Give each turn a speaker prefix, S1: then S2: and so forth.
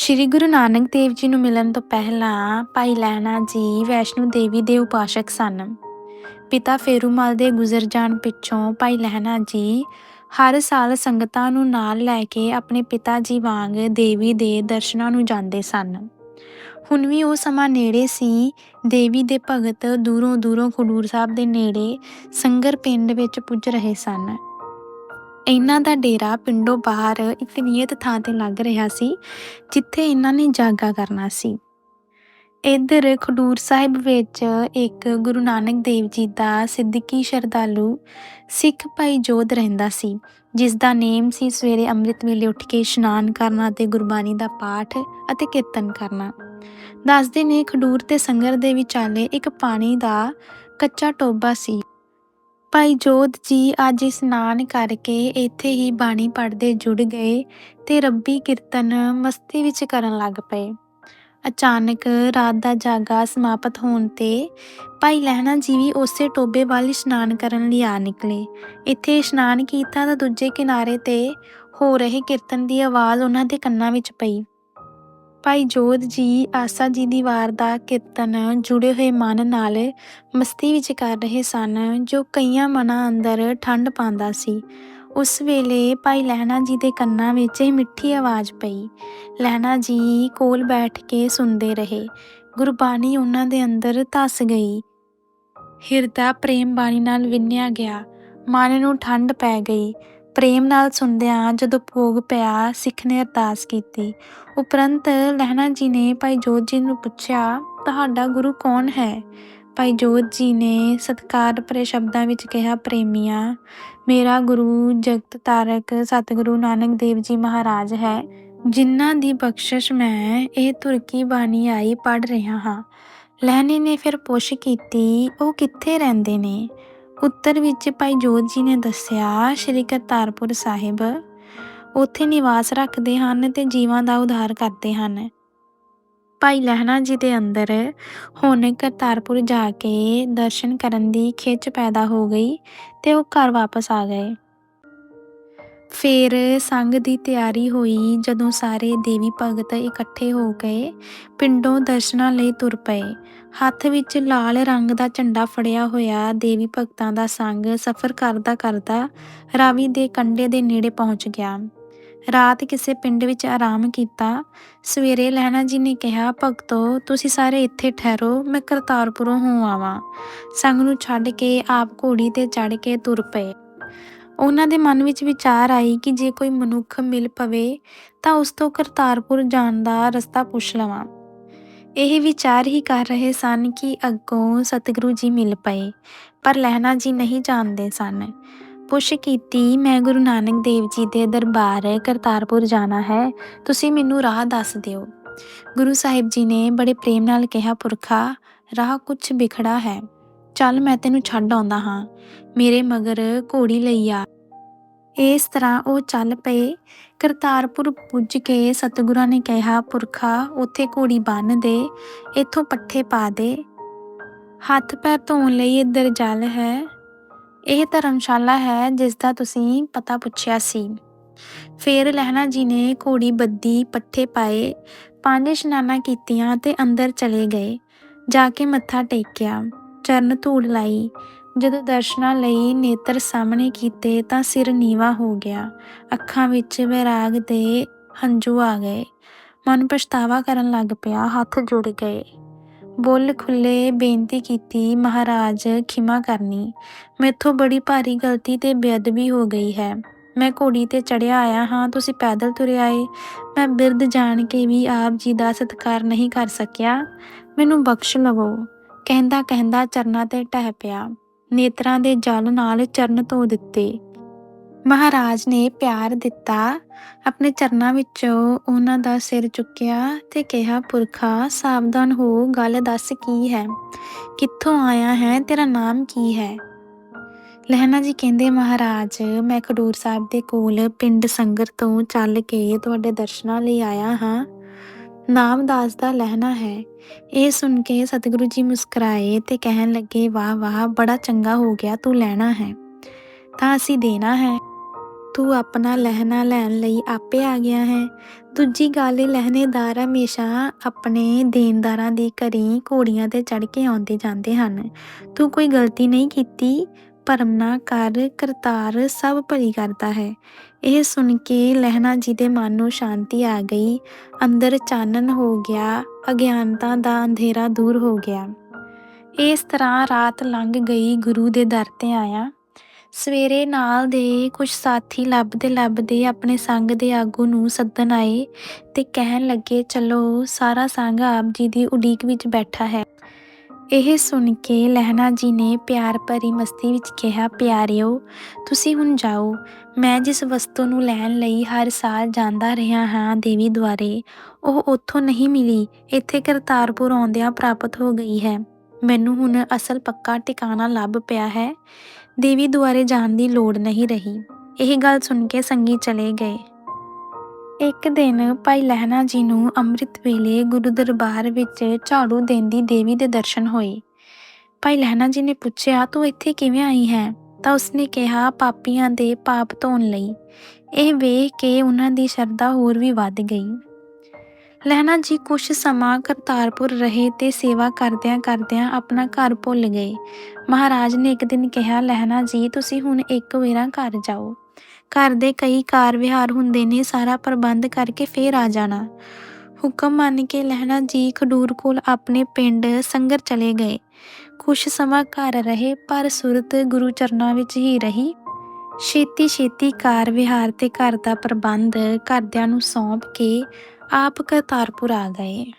S1: ਸ਼੍ਰੀ ਗੁਰੂ ਨਾਨਕ ਦੇਵ ਜੀ ਨੂੰ ਮਿਲਣ ਤੋਂ ਪਹਿਲਾਂ ਭਾਈ ਲਹਿਣਾ ਜੀ ਵੈਸ਼ਨੂ ਦੇਵੀ ਦੇ ਉਪਾਸ਼ਕ ਸਨ। ਪਿਤਾ ਫੇਰੂਮਲ ਦੇ ਗੁਜ਼ਰ ਜਾਣ ਪਿੱਛੋਂ ਭਾਈ ਲਹਿਣਾ ਜੀ ਹਰ ਸਾਲ ਸੰਗਤਾਂ ਨੂੰ ਨਾਲ ਲੈ ਕੇ ਆਪਣੇ ਪਿਤਾ ਜੀ ਵਾਂਗ ਦੇਵੀ ਦੇ ਦਰਸ਼ਨਾਂ ਨੂੰ ਜਾਂਦੇ ਸਨ। ਹੁਣ ਵੀ ਉਹ ਸਮਾਂ ਨੇੜੇ ਸੀ। ਦੇਵੀ ਦੇ ਭਗਤ ਦੂਰੋਂ ਦੂਰੋਂ ਖਡੂਰ ਸਾਹਿਬ ਦੇ ਨੇੜੇ ਸੰਗਰ ਪਿੰਡ ਵਿੱਚ ਪੁੱਜ ਰਹੇ ਸਨ। ਇਹਨਾਂ ਦਾ ਡੇਰਾ ਪਿੰਡੋਂ ਬਾਹਰ ਇੱਕ ਨਿਯਤ ਥਾਂ ਤੇ ਲੱਗ ਰਿਹਾ ਸੀ, ਜਿੱਥੇ ਇਹਨਾਂ ਨੇ ਜਾਗਾ ਕਰਨਾ ਸੀ। ਇੱਧਰ ਖਡੂਰ ਸਾਹਿਬ ਵਿੱਚ ਇੱਕ ਗੁਰੂ ਨਾਨਕ ਦੇਵ ਜੀ ਦਾ ਸਿੱਦਕੀ ਸ਼ਰਧਾਲੂ ਸਿੱਖ ਭਾਈ ਜੋਧ ਰਹਿੰਦਾ ਸੀ ਜਿਸ ਦਾ ਨੇਮ ਸੀ ਸਵੇਰੇ ਅੰਮ੍ਰਿਤ ਵੇਲੇ ਉੱਠ ਕੇ ਇਸ਼ਨਾਨ ਕਰਨਾ ਤੇ ਗੁਰਬਾਣੀ ਦਾ ਪਾਠ ਅਤੇ ਕੀਰਤਨ ਕਰਨਾ। ਦੱਸਦੇ ਨੇ ਖਡੂਰ ਤੇ ਸੰਗਰ ਦੇ ਵਿਚਾਲੇ ਇੱਕ ਪਾਣੀ ਦਾ ਕੱਚਾ ਟੋਬਾ ਸੀ। ਭਾਈ ਜੋਧ ਜੀ ਅੱਜ ਇਸ਼ਨਾਨ ਕਰਕੇ ਇੱਥੇ ਹੀ ਬਾਣੀ ਪੜ੍ਹਦੇ ਜੁੜ ਗਏ ਤੇ ਰੱਬੀ ਕੀਰਤਨ ਮਸਤੀ ਵਿੱਚ ਕਰਨ ਲੱਗ ਪਏ। ਅਚਾਨਕ ਰਾਤ ਦਾ ਜਾਗਾ ਸਮਾਪਤ ਹੋਣ ਤੇ ਭਾਈ ਲਹਿਣਾ ਜੀ ਵੀ ਉਸੇ ਟੋਬੇ ਵੱਲ ਇਸ਼ਨਾਨ ਕਰਨ ਲਈ ਆ ਨਿਕਲੇ। ਇੱਥੇ ਇਸ਼ਨਾਨ ਕੀਤਾ ਤਾਂ ਦੂਜੇ ਕਿਨਾਰੇ ਤੇ ਹੋ ਰਹੇ ਕੀਰਤਨ ਦੀ ਆਵਾਜ਼ ਉਹਨਾਂ ਦੇ ਕੰਨਾਂ ਵਿੱਚ ਪਈ। ਭਾਈ ਜੋਧ ਜੀ ਆਸਾ ਜੀ ਦੀ ਵਾਰ ਦਾ ਕੀਰਤਨ ਜੁੜੇ ਹੋਏ ਮਨ ਨਾਲ ਮਸਤੀ ਵਿੱਚ ਕਰ ਰਹੇ ਸਨ, ਜੋ ਕਈਆਂ ਮਨਾਂ ਅੰਦਰ ਠੰਡ ਪਾਉਂਦਾ ਸੀ। ਉਸ ਵੇਲੇ ਭਾਈ ਲਹਿਣਾ ਜੀ ਦੇ ਕੰਨਾਂ ਵਿੱਚ ਇਹ ਮਿੱਠੀ ਆਵਾਜ਼ ਪਈ। ਲਹਿਣਾ ਜੀ ਕੋਲ ਬੈਠ ਕੇ ਸੁਣਦੇ ਰਹੇ। ਗੁਰਬਾਣੀ ਉਹਨਾਂ ਦੇ ਅੰਦਰ ਧਸ ਗਈ। ਹਿਰਦਾ ਪ੍ਰੇਮ ਬਾਣੀ ਨਾਲ ਵਿੰਨਿਆ ਗਿਆ। ਮਨ ਨੂੰ ਠੰਡ ਪੈ ਗਈ। ਪ੍ਰੇਮ ਨਾਲ ਸੁਣਦਿਆਂ ਜਦੋਂ ਭੋਗ ਪਿਆ, ਸਿੱਖ ਨੇ ਅਰਦਾਸ ਕੀਤੀ। ਉਪਰੰਤ ਲਹਿਣਾ ਜੀ ਨੇ ਭਾਈ ਜੋਤ ਜੀ ਨੂੰ ਪੁੱਛਿਆ, ਤੁਹਾਡਾ ਗੁਰੂ ਕੌਣ ਹੈ? ਭਾਈ ਜੋਤ ਜੀ ਨੇ ਸਤਕਾਰ ਭਰੇ ਸ਼ਬਦਾਂ ਵਿੱਚ ਕਿਹਾ, ਪ੍ਰੇਮੀਆਂ, ਮੇਰਾ ਗੁਰੂ ਜਗਤ ਤਾਰਕ ਸਤਿਗੁਰੂ ਨਾਨਕ ਦੇਵ ਜੀ ਮਹਾਰਾਜ ਹੈ। ਜਿਨ੍ਹਾਂ ਦੀ ਬਖਸ਼ਿਸ਼ ਮੈਂ ਇਹ ਤੁਰਕੀ ਬਾਣੀ ਆਈ ਪੜ ਰਿਹਾ ਹਾਂ। ਲਹਿਣੇ ਨੇ ਫਿਰ ਪੁੱਛ ਕੀਤੀ, ਉਹ ਕਿੱਥੇ ਰਹਿੰਦੇ ਨੇ? ਉੱਤਰ ਵਿੱਚ ਭਾਈ ਜੋਤ ਜੀ ਨੇ ਦੱਸਿਆ, ਸ਼੍ਰੀ ਕਰਤਾਰਪੁਰ ਸਾਹਿਬ, ਉੱਥੇ ਨਿਵਾਸ ਰੱਖਦੇ ਹਨ ਤੇ ਜੀਵਾਂ ਦਾ ਉਧਾਰ ਕਰਦੇ ਹਨ। ਭਾਈ ਲਹਿਣਾ ਜੀ ਦੇ ਅੰਦਰ ਹੁਣ ਕਰਤਾਰਪੁਰ ਜਾ ਕੇ ਦਰਸ਼ਨ ਕਰਨ ਦੀ ਖਿੱਚ ਪੈਦਾ ਹੋ ਗਈ ਤੇ ਉਹ ਘਰ ਵਾਪਸ ਆ ਗਏ। ਫਿਰ ਸੰਗ ਦੀ ਤਿਆਰੀ ਹੋਈ ਜਦੋਂ ਸਾਰੇ ਦੇਵੀ ਭਗਤ ਇਕੱਠੇ ਹੋ ਗਏ ਪਿੰਡੋਂ ਦਰਸ਼ਨਾਂ ਲਈ ਤੁਰ ਪਏ। ਹੱਥ ਵਿੱਚ ਲਾਲ ਰੰਗ ਦਾ ਝੰਡਾ ਫੜਿਆ ਹੋਇਆ ਦੇਵੀ ਭਗਤਾਂ ਦਾ ਸੰਗ ਸਫ਼ਰ ਕਰਦਾ ਕਰਦਾ ਰਾਵੀ ਦੇ ਕੰਢੇ ਦੇ ਨੇੜੇ ਪਹੁੰਚ ਗਿਆ। ਰਾਤ ਕਿਸੇ ਪਿੰਡ ਵਿੱਚ ਆਰਾਮ ਕੀਤਾ। ਸਵੇਰੇ ਲਹਿਣਾ ਜੀ ਨੇ ਕਿਹਾ, ਭਗਤੋ, ਤੁਸੀਂ ਸਾਰੇ ਇੱਥੇ ਠਹਿਰੋ, ਮੈਂ ਕਰਤਾਰਪੁਰੋਂ ਹੋ ਆਵਾਂ। ਸੰਗ ਨੂੰ ਛੱਡ ਕੇ ਆਪ ਘੋੜੀ ਤੇ ਚੜ ਕੇ ਤੁਰ ਪਏ। ਉਹਨਾਂ ਦੇ ਮਨ ਵਿੱਚ ਵਿਚਾਰ ਆਈ ਕਿ ਜੇ ਕੋਈ ਮਨੁੱਖ ਮਿਲ ਪਵੇ, ਤਾਂ ਉਸ ਤੋਂ ਕਰਤਾਰਪੁਰ ਜਾਣ ਦਾ ਰਸਤਾ ਪੁੱਛ ਲਵਾਂ। ਇਹ ਵਿਚਾਰ ਹੀ ਕਰ ਰਹੇ ਸਨ ਕਿ ਅੱਗੋਂ ਸਤਿਗੁਰੂ ਜੀ ਮਿਲ ਪਏ, ਪਰ ਲਹਿਣਾ ਜੀ ਨਹੀਂ ਜਾਣਦੇ ਸਨ। ਪੁੱਛ ਕੀਤੀ, ਮੈਂ ਗੁਰੂ ਨਾਨਕ ਦੇਵ ਜੀ ਦੇ ਦਰਬਾਰ ਕਰਤਾਰਪੁਰ ਜਾਣਾ ਹੈ, ਤੁਸੀਂ ਮੈਨੂੰ ਰਾਹ ਦੱਸ ਦਿਓ। ਗੁਰੂ ਸਾਹਿਬ ਜੀ ਨੇ ਬੜੇ ਪ੍ਰੇਮ ਨਾਲ ਕਿਹਾ, ਪੁਰਖਾ, ਰਾਹ ਕੁਛ ਵਿਖੜਾ ਹੈ। ਚੱਲ ਮੈਂ ਤੈਨੂੰ ਛੱਡ ਆਉਂਦਾ ਹਾਂ। ਮੇਰੇ ਮਗਰ ਘੋੜੀ ਲਈ ਆ। ਇਸ ਤਰ੍ਹਾਂ ਉਹ ਚੱਲ ਪਏ। ਕਰਤਾਰਪੁਰ ਪੁੱਜ ਕੇ ਸਤਿਗੁਰਾਂ ਨੇ ਕਿਹਾ, ਪੁਰਖਾ, ਉੱਥੇ ਘੋੜੀ ਬੰਨ ਦੇ, ਇੱਥੋਂ ਪੱਠੇ ਪਾ ਦੇ। ਹੱਥ ਪੈਰ ਧੋਣ ਲਈ ਇੱਧਰ ਜਲ ਹੈ। ਇਹ ਧਰਮਸ਼ਾਲਾ ਹੈ ਜਿਸ ਦਾ ਤੁਸੀਂ ਪਤਾ ਪੁੱਛਿਆ ਸੀ। ਫੇਰ ਲਹਿਣਾ ਜੀ ਨੇ ਘੋੜੀ ਬੱਦੀ ਪੱਠੇ ਪਾਏ ਪੰਜ ਇਸ਼ਨਾਨਾਂ ਕੀਤੀਆਂ ਤੇ ਅੰਦਰ ਚਲੇ ਗਏ। ਜਾ ਕੇ ਮੱਥਾ ਟੇਕਿਆ, ਚਰਨ ਧੂੜ ਲਾਈ ਜਦੋਂ ਦਰਸ਼ਨਾਂ ਲਈ ਨੇਤਰ ਸਾਹਮਣੇ ਕੀਤੇ ਤਾਂ ਸਿਰ ਨੀਵਾ ਹੋ ਗਿਆ। ਅੱਖਾਂ ਵਿੱਚ ਵਿਰਾਗ ਦੇ ਹੰਝੂ ਆ ਗਏ। ਮਨ ਪਛਤਾਵਾ ਕਰਨ ਲੱਗ ਪਿਆ, ਹੱਥ ਜੁੜ ਗਏ। ਬੁੱਲ ਖੁੱਲੇ ਬੇਨਤੀ ਕੀਤੀ, ਮਹਾਰਾਜ, ਖਿਮਾ ਕਰਨੀ। ਮੈਥੋਂ ਬੜੀ ਭਾਰੀ ਗਲਤੀ ਤੇ ਬੇਅਦਬੀ ਹੋ ਗਈ ਹੈ। ਮੈਂ ਘੋੜੀ ਤੇ ਚੜਿਆ ਆਇਆ ਹਾਂ, ਤੁਸੀਂ ਪੈਦਲ ਤੁਰੇ ਆਏ। ਮੈਂ ਬਿਰਧ ਜਾਣ ਕੇ ਵੀ ਆਪ ਜੀ ਦਾ ਸਤਿਕਾਰ ਨਹੀਂ ਕਰ ਸਕਿਆ। ਮੈਨੂੰ ਬਖਸ਼ ਲਵੋ। ਕਹਿੰਦਾ ਕਹਿੰਦਾ ਚਰਨਾਂ ਤੇ ਟਹਿ ਪਿਆ। ਨੇਤਰਾਂ ਦੇ ਜਲ ਨਾਲ ਚਰਨ ਧੋ ਦਿੱਤੇ। ਮਹਾਰਾਜ ਨੇ ਪਿਆਰ ਦਿੱਤਾ। ਆਪਣੇ ਚਰਨਾਂ ਵਿੱਚੋਂ ਉਹਨਾਂ ਦਾ ਸਿਰ ਚੁੱਕਿਆ ਤੇ ਕਿਹਾ, ਪੁਰਖਾ, ਸਾਵਧਾਨ ਹੋ, ਗੱਲ ਦੱਸ ਕੀ ਹੈ? ਕਿੱਥੋਂ ਆਇਆ ਹੈ, ਤੇਰਾ ਨਾਮ ਕੀ ਹੈ? ਲਹਿਣਾ ਜੀ ਕਹਿੰਦੇ, ਮਹਾਰਾਜ, ਮੈਂ ਖਡੂਰ ਸਾਹਿਬ ਦੇ ਕੋਲ ਪਿੰਡ ਸੰਗਰ ਤੋਂ ਚੱਲ ਕੇ ਤੁਹਾਡੇ ਦਰਸ਼ਨਾਂ ਲਈ ਆਇਆ ਹਾਂ। ਨਾਮਦਾਸ ਦਾ ਲਹਿਣਾ ਹੈ। ਇਹ ਸੁਣ ਕੇ ਸਤਿਗੁਰੂ ਜੀ ਮੁਸਕਰਾਏ ਤੇ ਕਹਿਣ ਲੱਗੇ, ਵਾਹ ਵਾਹ, ਬੜਾ ਚੰਗਾ ਹੋ ਗਿਆ ਤੂੰ ਲੈਣਾ ਹੈ। ਤਾਂ ਅਸੀਂ ਦੇਣਾ ਹੈ। ਤੂੰ ਆਪਣਾ ਲਹਿਣਾ ਲੈਣ ਲਈ ਆਪੇ ਆ ਗਿਆ ਹੈ। ਦੂਜੀ ਗੱਲ ਲਹਿਣੇਦਾਰ ਹਮੇਸ਼ਾ ਆਪਣੇ ਦੇਣਦਾਰਾਂ ਦੀ ਘਰੀ ਘੋੜੀਆਂ ਤੇ ਚੜ ਕੇ ਆਉਂਦੇ ਜਾਂਦੇ ਹਨ। ਤੂੰ ਕੋਈ ਗਲਤੀ ਨਹੀਂ ਕੀਤੀ। ਭਰਮ ਨਾ ਕਰ ਕਰਤਾਰ ਸਭ ਭਲੀ ਕਰਦਾ ਹੈ। ਇਹ ਸੁਣ ਕੇ ਲਹਿਣਾ ਜੀ ਦੇ ਮਨ ਨੂੰ ਸ਼ਾਂਤੀ ਆ ਗਈ। ਅੰਦਰ ਚਾਨਣ ਹੋ ਗਿਆ, ਅਗਿਆਨਤਾ ਦਾ ਅੰਧੇਰਾ ਦੂਰ ਹੋ ਗਿਆ। ਇਸ ਤਰ੍ਹਾਂ ਰਾਤ ਲੰਘ ਗਈ, ਗੁਰੂ ਦੇ ਦਰ ਤੇ ਆਇਆ। ਸਵੇਰੇ ਨਾਲ ਦੇ ਕੁਝ ਸਾਥੀ ਲੱਭਦੇ ਲੱਭਦੇ ਆਪਣੇ ਸੰਗ ਦੇ ਆਗੂ ਨੂੰ ਸੱਦਣ ਆਏ ਤੇ ਕਹਿਣ ਲੱਗੇ, ਚਲੋ, ਸਾਰਾ ਸੰਗ ਆਪ ਜੀ ਦੀ ਉਡੀਕ ਵਿੱਚ ਬੈਠਾ ਹੈ। ਇਹ ਸੁਣ ਕੇ ਲਹਿਣਾ ਜੀ ਨੇ ਪਿਆਰ ਭਰੀ ਮਸਤੀ ਵਿੱਚ ਕਿਹਾ, ਪਿਆਰਿਓ, ਤੁਸੀਂ ਹੁਣ ਜਾਓ। ਮੈਂ ਜਿਸ ਵਸਤੂ ਨੂੰ ਲੈਣ ਲਈ ਹਰ ਸਾਲ ਜਾਂਦਾ ਰਿਹਾ ਹਾਂ ਦੇਵੀ ਦੁਆਰੇ, ਉਹ ਉੱਥੋਂ ਨਹੀਂ ਮਿਲੀ। ਇੱਥੇ ਕਰਤਾਰਪੁਰ ਆਉਂਦਿਆਂ ਪ੍ਰਾਪਤ ਹੋ ਗਈ ਹੈ। ਮੈਨੂੰ ਹੁਣ ਅਸਲ ਪੱਕਾ ਟਿਕਾਣਾ ਲੱਭ ਪਿਆ ਹੈ। ਦੇਵੀ ਦੁਆਰੇ ਜਾਣ ਦੀ ਲੋੜ ਨਹੀਂ ਰਹੀ। ਇਹ ਗੱਲ ਸੁਣ ਕੇ ਸੰਗੀ ਚਲੇ ਗਏ। ਇੱਕ ਦਿਨ ਭਾਈ ਲਹਿਣਾ ਜੀ ਨੂੰ ਅੰਮ੍ਰਿਤ ਵੇਲੇ ਗੁਰੂ ਦਰਬਾਰ ਵਿੱਚ ਝਾੜੂ ਦੇਂਦੀ ਦੇਵੀ ਦੇ ਦਰਸ਼ਨ ਹੋਏ। ਭਾਈ ਲਹਿਣਾ ਜੀ ਨੇ ਪੁੱਛਿਆ, ਤੂੰ ਇੱਥੇ ਕਿਵੇਂ ਆਈ ਹੈ? ਤਾਂ ਉਸਨੇ ਕਿਹਾ, ਪਾਪੀਆਂ ਦੇ ਪਾਪ ਧੋਣ ਲਈ। ਇਹ ਵੇਖ ਕੇ ਉਹਨਾਂ ਦੀ ਸ਼ਰਧਾ ਹੋਰ ਵੀ ਵੱਧ ਗਈ। ਲਹਿਣਾ ਜੀ ਕੁਝ ਸਮਾਂ ਕਰਤਾਰਪੁਰ ਰਹੇ ਤੇ ਸੇਵਾ ਕਰਦਿਆਂ ਕਰਦਿਆਂ ਆਪਣਾ ਘਰ ਭੁੱਲ ਗਏ। ਮਹਾਰਾਜ ਨੇ ਇੱਕ ਦਿਨ ਕਿਹਾ, ਲਹਿਣਾ ਜੀ, ਤੁਸੀਂ ਹੁਣ ਇੱਕ ਵੇਰਾ ਘਰ ਜਾਓ। ਘਰ ਦੇ ਕਈ ਕਾਰ ਵਿਹਾਰ ਹੁੰਦੇ ਨੇ, ਸਾਰਾ ਪ੍ਰਬੰਧ ਕਰਕੇ ਫੇਰ ਆ ਜਾਣਾ। ਹੁਕਮ ਮੰਨ ਕੇ ਲਹਿਣਾ ਜੀ ਖਡੂਰ ਕੋਲ ਆਪਣੇ ਪਿੰਡ ਸੰਗਰ ਚਲੇ ਗਏ। ਕੁਛ ਸਮਾਂ ਘਰ ਰਹੇ, ਪਰ ਸੁਰਤ ਗੁਰੂ ਚਰਨਾਂ ਵਿੱਚ ਹੀ ਰਹੀ। ਛੇਤੀ ਛੇਤੀ ਕਾਰ ਵਿਹਾਰ ਤੇ ਘਰ ਦਾ ਪ੍ਰਬੰਧ ਘਰਦਿਆਂ ਨੂੰ ਸੌਂਪ ਕੇ ਆਪ ਕਰਤਾਰਪੁਰ ਆ ਗਏ।